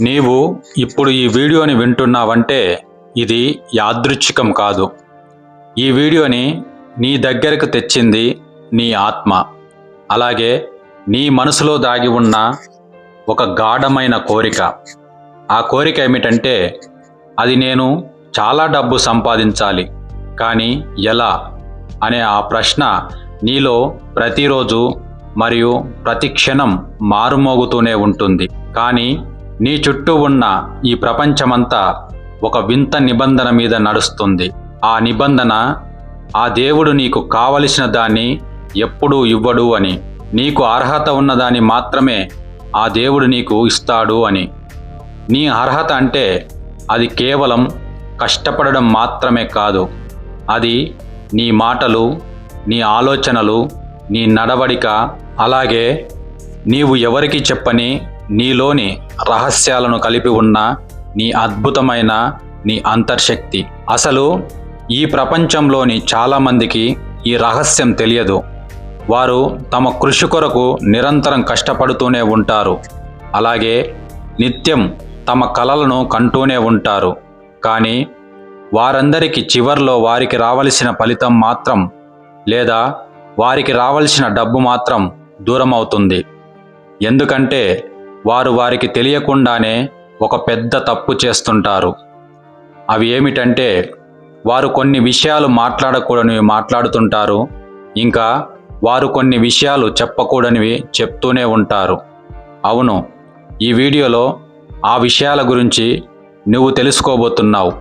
నీవు ఇప్పుడు ఈ వీడియోని వింటున్నావంటే ఇది యాదృచ్ఛికం కాదు. ఈ వీడియోని నీ దగ్గరకు తెచ్చింది నీ ఆత్మ. అలాగే నీ మనసులో దాగి ఉన్న ఒక గాఢమైన కోరిక. ఆ కోరిక ఏమిటంటే అది నేను చాలా డబ్బు సంపాదించాలి. కానీ ఎలా? అనే ఆ ప్రశ్న నీలో ప్రతిరోజు మరియు ప్రతి క్షణం మారుమోగుతూనే ఉంటుంది. కానీ నీ చుట్టూ ఉన్న ఈ ప్రపంచమంతా ఒక వింత నిబంధన మీద నడుస్తుంది. ఆ నిబంధన ఆ దేవుడు నీకు కావలసిన దాన్ని ఎప్పుడూ ఇవ్వడు అని నీకు అర్హత ఉన్నదాన్ని మాత్రమే ఆ దేవుడు నీకు ఇస్తాడు అని. నీ అర్హత అంటే అది కేవలం కష్టపడడం మాత్రమే కాదు. అది నీ మాటలు నీ ఆలోచనలు నీ నడవడిక అలాగే నీవు ఎవరికి చెప్పని నీలోని రహస్యాలను కలిపి ఉన్న నీ అద్భుతమైన నీ అంతర్శక్తి. అసలు ఈ ప్రపంచంలోని చాలామందికి ఈ రహస్యం తెలియదు. వారు తమ కృషి కొరకు నిరంతరం కష్టపడుతూనే ఉంటారు. అలాగే నిత్యం తమ కలలను కంటూనే ఉంటారు. కానీ వారందరికీ చివర్లో వారికి రావలసిన ఫలితం మాత్రం లేదా వారికి రావలసిన డబ్బు మాత్రం దూరం అవుతుంది ఎందుకంటే వారు వారికి తెలియకుండానే ఒక పెద్ద తప్పు చేస్తుంటారు. అవి ఏమిటంటే వారు కొన్ని విషయాలు మాట్లాడకూడనివి మాట్లాడుతుంటారు ఇంకా వారు కొన్ని విషయాలు చెప్పకూడనివి చెప్తూనే ఉంటారు. అవును ఈ వీడియోలో ఆ విషయాల గురించి నువ్వు తెలుసుకోబోతున్నావు.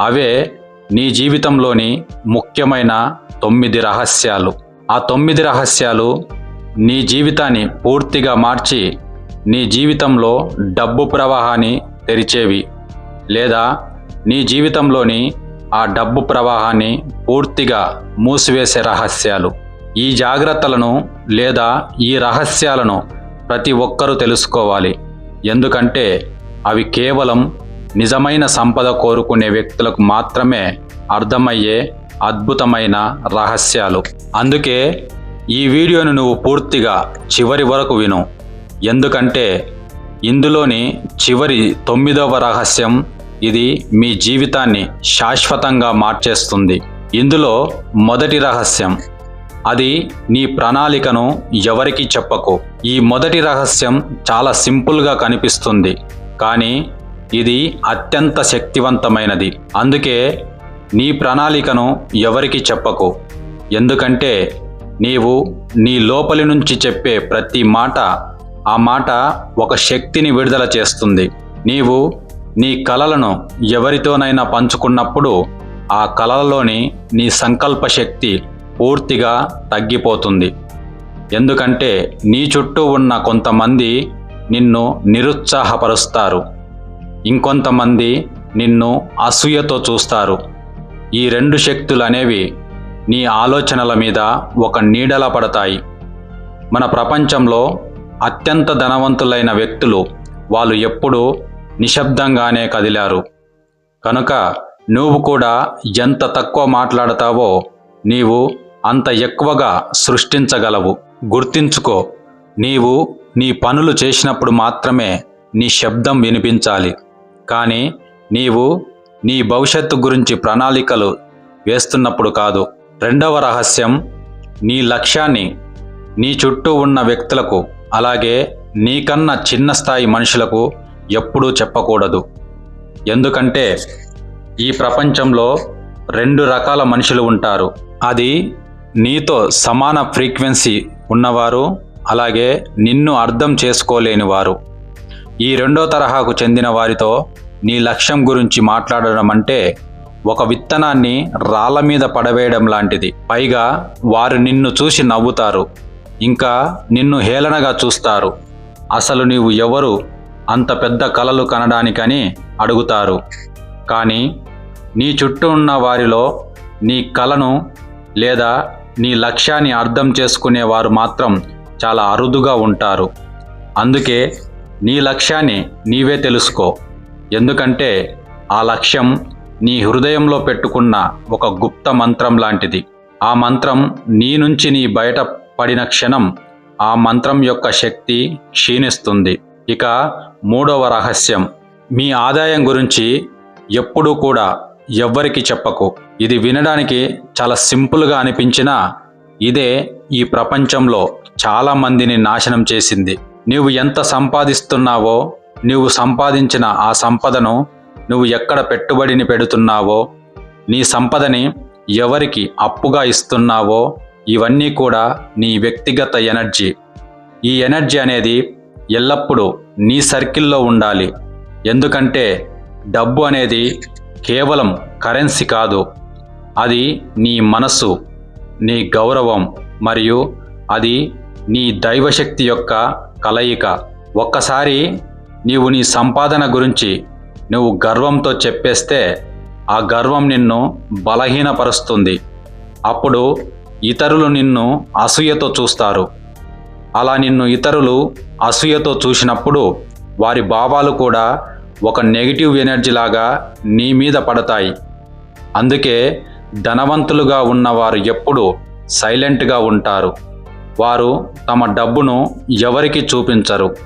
అవే నీ జీవితంలోని ముఖ్యమైన తొమ్మిది రహస్యాలు. ఆ తొమ్మిది రహస్యాలు నీ జీవితాన్ని పూర్తిగా మార్చి నీ జీవితంలో డబ్బు ప్రవాహాన్ని తెరిచేవి. లేదా నీ జీవితంలోని ఆ డబ్బు ప్రవాహాన్ని పూర్తిగా మూసివేసే రహస్యాలు. ఈ జాగ్రత్తలను లేదా ఈ రహస్యాలను ప్రతి ఒక్కరూ తెలుసుకోవాలి. ఎందుకంటే అవి కేవలం నిజమైన సంపద కోరుకునే వ్యక్తులకు మాత్రమే అర్థమయ్యే అద్భుతమైన రహస్యాలు. అందుకే ఈ వీడియోను నువ్వు పూర్తిగా చివరి వరకు విను. ఎందుకంటే ఇందులోని చివరి తొమ్మిదవ రహస్యం ఇది మీ జీవితాన్ని శాశ్వతంగా మార్చేస్తుంది. ఇందులో మొదటి రహస్యం అది నీ ప్రణాళికను ఎవరికి చెప్పకు. ఈ మొదటి రహస్యం చాలా సింపుల్గా కనిపిస్తుంది కానీ ఇది అత్యంత శక్తివంతమైనది. అందుకే నీ ప్రణాళికను ఎవరికి చెప్పకు. ఎందుకంటే నీవు నీ లోపలి నుంచి చెప్పే ప్రతి మాట ఆ మాట ఒక శక్తిని విడుదల చేస్తుంది. నీవు నీ కలలను ఎవరితోనైనా పంచుకున్నప్పుడు ఆ కలలలోని నీ సంకల్ప శక్తి పూర్తిగా తగ్గిపోతుంది. ఎందుకంటే నీ చుట్టూ ఉన్న కొంతమంది నిన్ను నిరుత్సాహపరుస్తారు. ఇంకొంతమంది నిన్ను అసూయతో చూస్తారు. ఈ రెండు శక్తులు అనేవి నీ ఆలోచనల మీద ఒక నీడలా పడతాయి. మన ప్రపంచంలో అత్యంత ధనవంతులైన వ్యక్తులు వాళ్ళు ఎప్పుడూ నిశ్శబ్దంగానే కదిలారు. కనుక నువ్వు కూడా ఎంత తక్కువ మాట్లాడతావో నీవు అంత ఎక్కువగా సృష్టించగలవు. గుర్తించుకో నీవు నీ పనులు చేసినప్పుడు మాత్రమే నీ శబ్దం వినిపించాలి. కానీ నీవు నీ భవిష్యత్తు గురించి ప్రణాళికలు వేస్తున్నప్పుడు కాదు. రెండవ రహస్యం నీ లక్ష్యాన్ని నీ చుట్టూ ఉన్న వ్యక్తులకు అలాగే నీకన్నా చిన్న స్థాయి మనుషులకు ఎప్పుడూ చెప్పకూడదు. ఎందుకంటే ఈ ప్రపంచంలో రెండు రకాల మనుషులు ఉంటారు. అది నీతో సమాన ఫ్రీక్వెన్సీ ఉన్నవారు అలాగే నిన్ను అర్థం చేసుకోలేని వారు ఈ రెండో తరహాకు చెందిన వారితో నీ లక్ష్యం గురించి మాట్లాడడం అంటే ఒక విత్తనాన్ని రాళ్ళ మీద పడవేయడం లాంటిది. పైగా వారు నిన్ను చూసి నవ్వుతారు. ఇంకా నిన్ను హేళనగా చూస్తారు. అసలు నీవు ఎవరు? అంత పెద్ద కలలు కనడానికని అడుగుతారు. కానీ నీ చుట్టూ ఉన్న వారిలో నీ కలను లేదా నీ లక్ష్యాన్ని అర్థం చేసుకునే వారు మాత్రం చాలా అరుదుగా ఉంటారు. అందుకే నీ లక్ష్యాన్ని నీవే తెలుసుకో. ఎందుకంటే ఆ లక్ష్యం నీ హృదయంలో పెట్టుకున్న ఒక గుప్త మంత్రం లాంటిది. ఆ మంత్రం నీ నుంచి నీ బయట పడిన క్షణం ఆ మంత్రం యొక్క శక్తి క్షీణిస్తుంది. ఇక మూడవ రహస్యం. మీ ఆదాయం గురించి ఎప్పుడూ కూడా ఎవ్వరికి చెప్పకు. ఇది వినడానికి చాలా సింపుల్గా అనిపించినా ఇదే ఈ ప్రపంచంలో చాలా మందిని నాశనం చేసింది. నీవు ఎంత సంపాదిస్తున్నావో నీవు సంపాదించిన ఆ సంపదను నువ్వు ఎక్కడ పెట్టుబడిని పెడుతున్నావో నీ సంపదని ఎవరికి అప్పుగా ఇస్తున్నావో ఇవన్నీ కూడా నీ వ్యక్తిగత ఎనర్జీ. ఈ ఎనర్జీ అనేది ఎల్లప్పుడూ నీ సర్కిల్లో ఉండాలి. ఎందుకంటే డబ్బు అనేది కేవలం కరెన్సీ కాదు. అది నీ మనసు నీ గౌరవం మరియు అది నీ దైవశక్తి యొక్క కలయిక. ఒక్కసారి నీవు నీ సంపాదన గురించి నువ్వు గర్వంతో చెప్పేస్తే ఆ గర్వం నిన్ను బలహీనపరుస్తుంది. అప్పుడు ఇతరులు నిన్ను అసూయతో చూస్తారు. అలా నిన్ను ఇతరులు అసూయతో చూసినప్పుడు వారి భావాలు కూడా ఒక నెగిటివ్ ఎనర్జీ లాగా నీ మీద పడతాయి. అందుకే ధనవంతులుగా ఉన్నవారు ఎప్పుడు సైలెంట్గా ఉంటారు. వారు తమ డబ్బును ఎవరికి చూపించరు.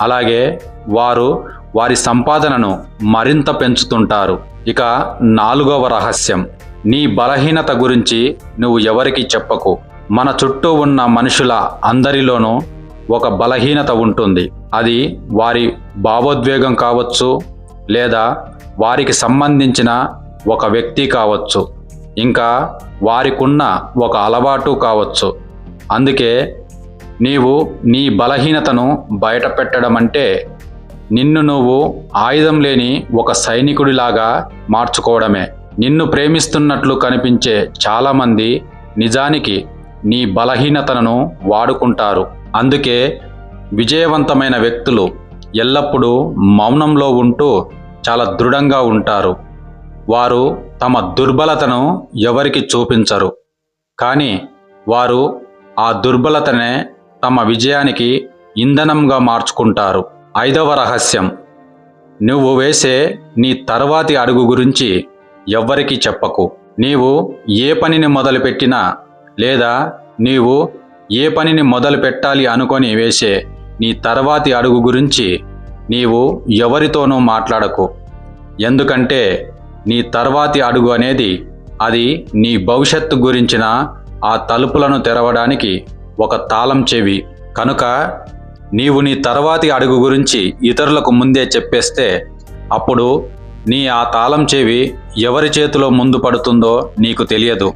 అలాగే వారు వారి సంపాదనను మరింత పెంచుతుంటారు. ఇక నాలుగవ రహస్యం. నీ బలహీనత గురించి నువ్వు ఎవరికి చెప్పకు. మన చుట్టూ ఉన్న మనుషుల అందరిలోనూ ఒక బలహీనత ఉంటుంది. అది వారి భావోద్వేగం కావచ్చు లేదా వారికి సంబంధించిన ఒక వ్యక్తి కావచ్చు. ఇంకా వారికున్న ఒక అలవాటు కావచ్చు. అందుకే నీవు నీ బలహీనతను బయట పెట్టడం అంటే నిన్ను నువ్వు ఆయుధం లేని ఒక సైనికుడిలాగా మార్చుకోవడమే. నిన్ను ప్రేమిస్తున్నట్లు కనిపించే చాలామంది నిజానికి నీ బలహీనతను వాడుకుంటారు. అందుకే విజయవంతమైన వ్యక్తులు ఎల్లప్పుడూ మౌనంలో ఉంటూ చాలా దృఢంగా ఉంటారు. వారు తమ దుర్బలతను ఎవరికి చూపించరు. కానీ వారు ఆ దుర్బలతనే తమ విజయానికి ఇంధనంగా మార్చుకుంటారు. ఐదవ రహస్యం. నువ్వు వేసే నీ తర్వాతి అడుగు గురించి ఎవ్వరికీ చెప్పకు. నీవు ఏ పనిని మొదలుపెట్టినా లేదా నీవు ఏ పనిని మొదలు పెట్టాలి అనుకొని వేసే నీ తర్వాతి అడుగు గురించి నీవు ఎవరితోనూ మాట్లాడకు. ఎందుకంటే నీ తర్వాతి అడుగు అనేది అది నీ భవిష్యత్తు గురించిన ఆ తలుపులను తెరవడానికి ఒక తాళం చెవి. కనుక నీవు నీ తర్వాతి అడుగు గురించి ఇతరులకు ముందే చెప్పేస్తే అప్పుడు నీ ఆ తాళం చెవి ఎవరి చేతిలో ముందు పడుతుందో నీకు తెలియదు.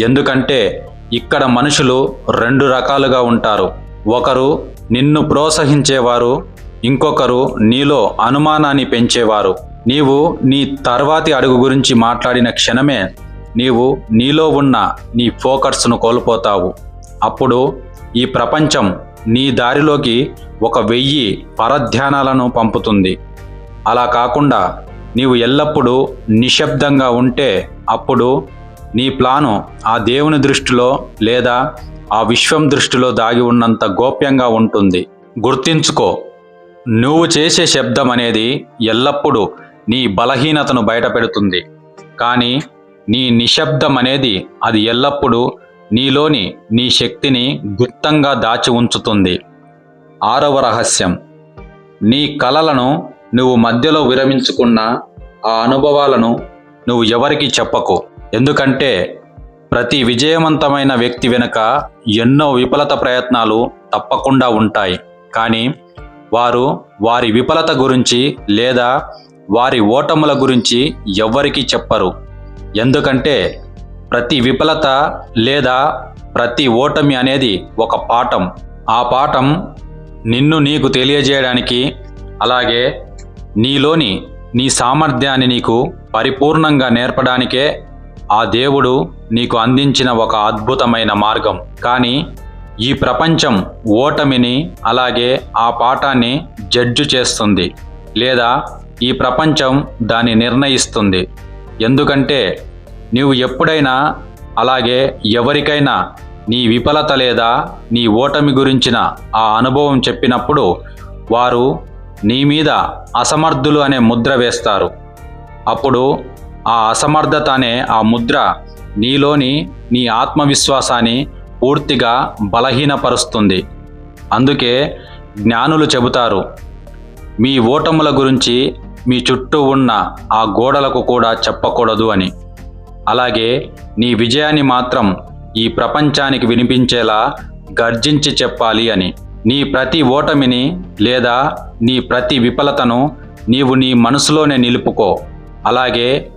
ఎందుకంటే ఇక్కడ మనుషులు రెండు రకాలుగా ఉంటారు. ఒకరు నిన్ను ప్రోత్సహించేవారు ఇంకొకరు నీలో అనుమానాన్ని పెంచేవారు. నీవు నీ తర్వాతి అడుగు గురించి మాట్లాడిన క్షణమే నీవు నీలో ఉన్న నీ ఫోకస్ను కోల్పోతావు. అప్పుడు ఈ ప్రపంచం నీ దారిలోకి ఒక వెయ్యి పరధ్యానాలను పంపుతుంది. అలా కాకుండా నీవు ఎల్లప్పుడూ నిశ్శబ్దంగా ఉంటే అప్పుడు నీ ప్లాను ఆ దేవుని దృష్టిలో లేదా ఆ విశ్వం దృష్టిలో దాగి ఉన్నంత గోప్యంగా ఉంటుంది. గుర్తించుకో నువ్వు చేసే శబ్దం అనేది ఎల్లప్పుడూ నీ బలహీనతను బయటపెడుతుంది. కానీ నీ నిశ్శబ్దం అనేది అది ఎల్లప్పుడూ నీలోని నీ శక్తిని గుప్తంగా దాచి ఉంచుతుంది. ఆరవ రహస్యం నీ కలలను నువ్వు మధ్యలో విరమించుకున్న ఆ అనుభవాలను నువ్వు ఎవరికి చెప్పకు. ఎందుకంటే ప్రతి విజయవంతమైన వ్యక్తి వెనుక ఎన్నో విఫలత ప్రయత్నాలు తప్పకుండా ఉంటాయి. కానీ వారు వారి విఫలత గురించి లేదా వారి ఓటముల గురించి ఎవ్వరికీ చెప్పరు. ఎందుకంటే ప్రతి విఫలత లేదా ప్రతి ఓటమి అనేది ఒక పాఠం. ఆ పాఠం నిన్ను నీకు తెలియజేయడానికి అలాగే నీలోని నీ సామర్థ్యాన్ని నీకు పరిపూర్ణంగా నేర్పడానికే ఆ దేవుడు నీకు అందించిన ఒక అద్భుతమైన మార్గం. కానీ ఈ ప్రపంచం ఓటమిని అలాగే ఆ పాఠాన్ని జడ్జు చేస్తుంది లేదా ఈ ప్రపంచం దాన్ని నిర్ణయిస్తుంది. ఎందుకంటే నీవు ఎప్పుడైనా అలాగే ఎవరికైనా నీ విఫలత లేదా నీ ఓటమి గురించిన ఆ అనుభవం చెప్పినప్పుడు వారు నీ మీద అసమర్థులు అనే ముద్ర వేస్తారు. అప్పుడు ఆ అసమర్థత అనే ఆ ముద్ర నీలోని నీ ఆత్మవిశ్వాసాన్ని పూర్తిగా బలహీనపరుస్తుంది. అందుకే జ్ఞానులు చెబుతారు మీ ఓటముల గురించి మీ చుట్టూ ఉన్న ఆ గోడలకు కూడా చెప్పకూడదు అని. అలాగే నీ విజయాన్ని మాత్రం ఈ ప్రపంచానికి వినిపించేలా గర్జించి చెప్పాలి అని. నీ ప్రతి ఓటమిని లేదా నీ ప్రతి విఫలతను నీవు నీ మనసులోనే నిలుపుకో. అలాగే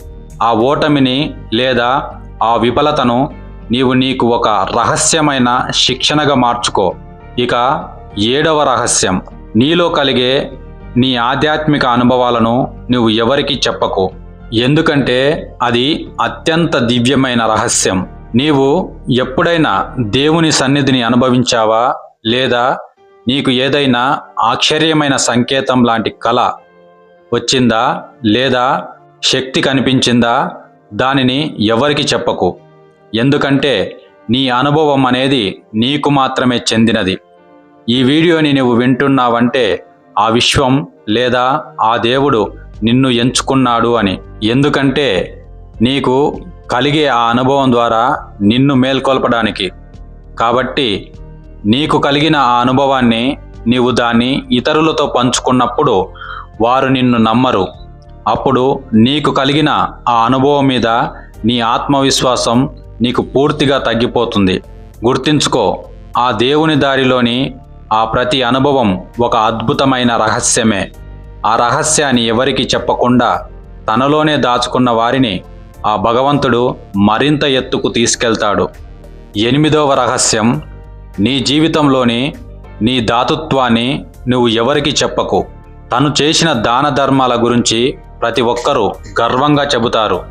ఆ ఓటమిని లేదా ఆ విఫలతను నీవు నీకు ఒక రహస్యమైన శిక్షణగా మార్చుకో. ఇక ఏడవ రహస్యం. నీలో కలిగే నీ ఆధ్యాత్మిక అనుభవాలను నువ్వు ఎవరికీ చెప్పకు. ఎందుకంటే అది అత్యంత దివ్యమైన రహస్యం. నీవు ఎప్పుడైనా దేవుని సన్నిధిని అనుభవించావా? లేదా నీకు ఏదైనా ఆశ్చర్యమైన సంకేతం లాంటి కళ వచ్చిందా లేదా శక్తి కనిపించిందా? దానిని ఎవరికి చెప్పకు. ఎందుకంటే నీ అనుభవం అనేది నీకు మాత్రమే చెందినది. ఈ వీడియోని నువ్వు వింటున్నావంటే ఆ విశ్వం లేదా ఆ దేవుడు నిన్ను ఎంచుకున్నాడు అని. ఎందుకంటే నీకు కలిగే ఆ అనుభవం ద్వారా నిన్ను మేల్కొల్పడానికి. కాబట్టి నీకు కలిగిన ఆ అనుభవాన్ని నీవు దాన్ని ఇతరులతో పంచుకున్నప్పుడు వారు నిన్ను నమ్మరు. అప్పుడు నీకు కలిగిన ఆ అనుభవం మీద నీ ఆత్మవిశ్వాసం నీకు పూర్తిగా తగ్గిపోతుంది. గుర్తించుకో ఆ దేవుని దారిలోని ఆ ప్రతి అనుభవం ఒక అద్భుతమైన రహస్యమే. ఆ రహస్యాన్ని ఎవరికి చెప్పకుండా తనలోనే దాచుకున్న వారిని ఆ భగవంతుడు మరింత ఎత్తుకు తీసుకెళ్తాడు. ఎనిమిదవ రహస్యం నీ జీవితంలోని నీ దాతృత్వాన్ని నువ్వు ఎవరికి చెప్పకు. తను చేసిన దాన ధర్మాల గురించి ప్రతి ఒక్కరూ గర్వంగా చెబుతారు.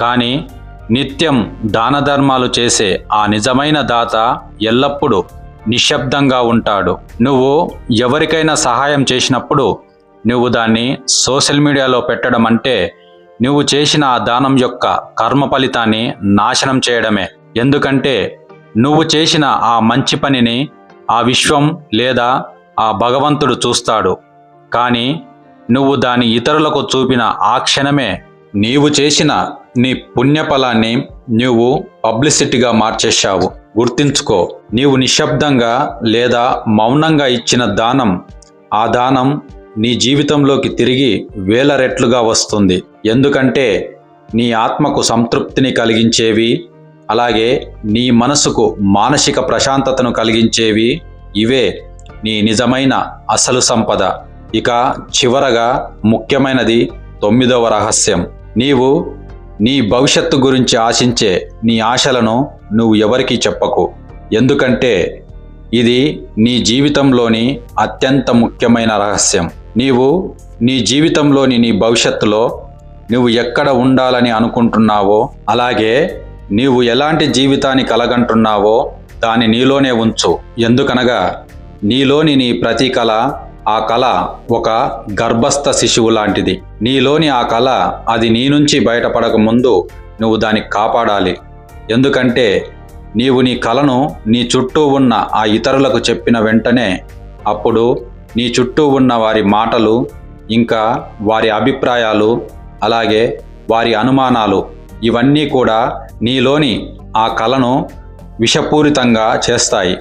కానీ నిత్యం దాన ధర్మాలు చేసే ఆ నిజమైన దాత ఎల్లప్పుడూ నిశ్శబ్దంగా ఉంటాడు. నువ్వు ఎవరికైనా సహాయం చేసినప్పుడు నువ్వు దాన్ని సోషల్ మీడియాలో పెట్టడం అంటే నువ్వు చేసిన ఆ దానం యొక్క కర్మ ఫలితాన్ని నాశనం చేయడమే. ఎందుకంటే నువ్వు చేసిన ఆ మంచి పనిని ఆ విశ్వం లేదా ఆ భగవంతుడు చూస్తాడు. కానీ నువ్వు దాని ఇతరులకు చూపిన ఆ క్షణమే నీవు చేసిన నీ పుణ్యఫలాన్ని నువ్వు పబ్లిసిటీగా మార్చేశావు. గుర్తించుకో నీవు నిశ్శబ్దంగా లేదా మౌనంగా ఇచ్చిన దానం ఆ దానం నీ జీవితంలోకి తిరిగి వేల రెట్లుగా వస్తుంది. ఎందుకంటే నీ ఆత్మకు సంతృప్తిని కలిగించేవి అలాగే నీ మనసుకు మానసిక ప్రశాంతతను కలిగించేవి ఇవే నీ నిజమైన అసలు సంపద. ఇక చివరగా ముఖ్యమైనది తొమ్మిదవ రహస్యం. నీవు నీ భవిష్యత్తు గురించి ఆశించే నీ ఆశలను నువ్వు ఎవరికీ చెప్పకు. ఎందుకంటే ఇది నీ జీవితంలోని అత్యంత ముఖ్యమైన రహస్యం. నీవు నీ జీవితంలోని నీ భవిష్యత్తులో నువ్వు ఎక్కడ ఉండాలని అనుకుంటున్నావో అలాగే నీవు ఎలాంటి జీవితాన్ని కలగంటున్నావో దాని నీలోనే ఉంచు. ఎందుకనగా నీలోని నీ ప్రతి కళ ఆ కళ ఒక గర్భస్థ శిశువు లాంటిది. నీలోని ఆ కళ అది నీ నుంచి బయటపడక ముందు నువ్వు దాన్ని కాపాడాలి. ఎందుకంటే నీవు నీ కళను నీ చుట్టూ ఉన్న ఆ ఇతరులకు చెప్పిన వెంటనే అప్పుడు నీ చుట్టూ ఉన్న వారి మాటలు ఇంకా వారి అభిప్రాయాలు అలాగే వారి అనుమానాలు ఇవన్నీ కూడా నీలోని ఆ కళను విషపూరితంగా చేస్తాయి.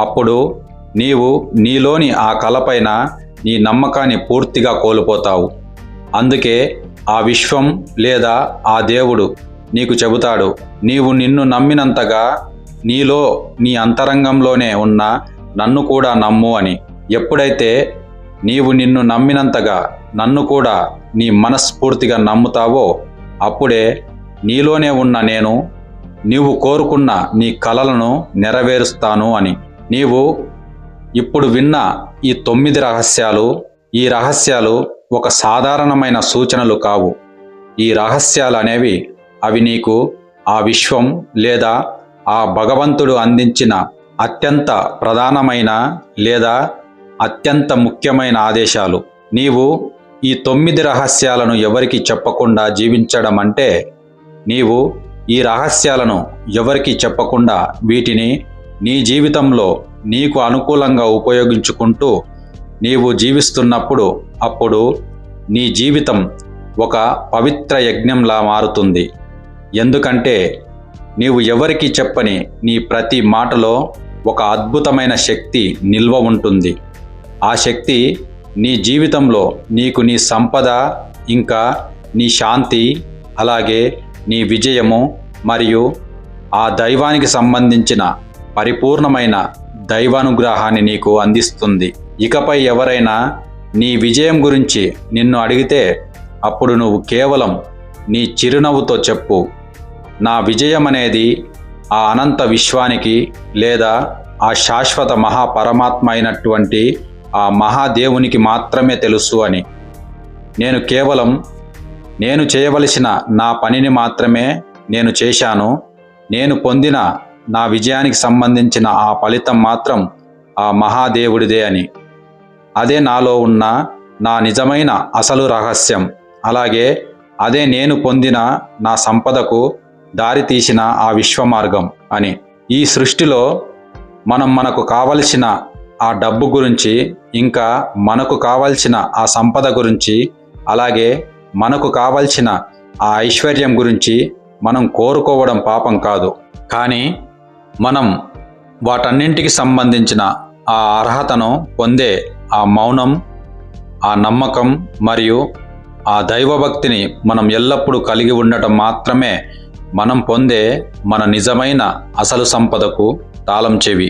అప్పుడు నీవు నీలోని ఆ కళపైన నీ నమ్మకాన్ని పూర్తిగా కోల్పోతావు. అందుకే ఆ విశ్వం లేదా ఆ దేవుడు నీకు చెబుతాడు నీవు నిన్ను నమ్మినంతగా నీలో నీ అంతరంగంలోనే ఉన్న నన్ను కూడా నమ్ము అని. ఎప్పుడైతే నీవు నిన్ను నమ్మినంతగా నన్ను కూడా నీ మనస్ఫూర్తిగా నమ్ముతావో అప్పుడే నీలోనే ఉన్న నేను నీవు కోరుకున్న నీ కలలను నెరవేరుస్తాను అని. నీవు ఇప్పుడు విన్న ఈ తొమ్మిది రహస్యాలు ఈ రహస్యాలు ఒక సాధారణమైన సూచనలు కావు. ఈ రహస్యాలు అనేవి అవి నీకు ఆ విశ్వం లేదా ఆ భగవంతుడు అందించిన అత్యంత ప్రధానమైన లేదా అత్యంత ముఖ్యమైన ఆదేశాలు. నీవు ఈ తొమ్మిది రహస్యాలను ఎవరికి చెప్పకుండా జీవించడం అంటే నీవు ఈ రహస్యాలను ఎవరికి చెప్పకుండా వీటిని నీ జీవితంలో నీకు అనుకూలంగా ఉపయోగించుకుంటూ నీవు జీవిస్తున్నప్పుడు అప్పుడు నీ జీవితం ఒక పవిత్ర యజ్ఞంలా మారుతుంది. ఎందుకంటే నీవు ఎవరికి చెప్పని నీ ప్రతి మాటలో ఒక అద్భుతమైన శక్తి నిల్వ ఉంటుంది. ఆ శక్తి నీ జీవితంలో నీకు నీ సంపద ఇంకా నీ శాంతి అలాగే నీ విజయము మరియు ఆ దైవానికి సంబంధించిన పరిపూర్ణమైన దైవానుగ్రహాన్ని నీకు అందిస్తుంది. ఇకపై ఎవరైనా నీ విజయం గురించి నిన్ను అడిగితే అప్పుడు నువ్వు కేవలం నీ చిరునవ్వుతో చెప్పు. నా విజయం అనేది ఆ అనంత విశ్వానికి లేదా ఆ శాశ్వత మహాపరమాత్మ అయినటువంటి ఆ మహాదేవునికి మాత్రమే తెలుసు అని. నేను కేవలం నేను చేయవలసిన నా పనిని మాత్రమే నేను చేశాను. నేను పొందిన నా విజయానికి సంబంధించిన ఆ ఫలితం మాత్రం ఆ మహాదేవుడిదే అని. అదే నాలో ఉన్న నా నిజమైన అసలు రహస్యం. అలాగే అదే నేను పొందిన నా సంపదకు దారితీసిన ఆ విశ్వమార్గం అని. ఈ సృష్టిలో మనం మనకు కావలసిన ఆ డబ్బు గురించి ఇంకా మనకు కావలసిన ఆ సంపద గురించి అలాగే మనకు కావలసిన ఆ ఐశ్వర్యం గురించి మనం కోరుకోవడం పాపం కాదు. కానీ మనం వాటన్నింటికి సంబంధించిన ఆ అర్హతను పొందే ఆ మౌనం ఆ నమ్మకం మరియు ఆ దైవభక్తిని మనం ఎల్లప్పుడూ కలిగి ఉండటం మాత్రమే మనం పొందే మన నిజమైన అసలు సంపదకు తాళం చెవి.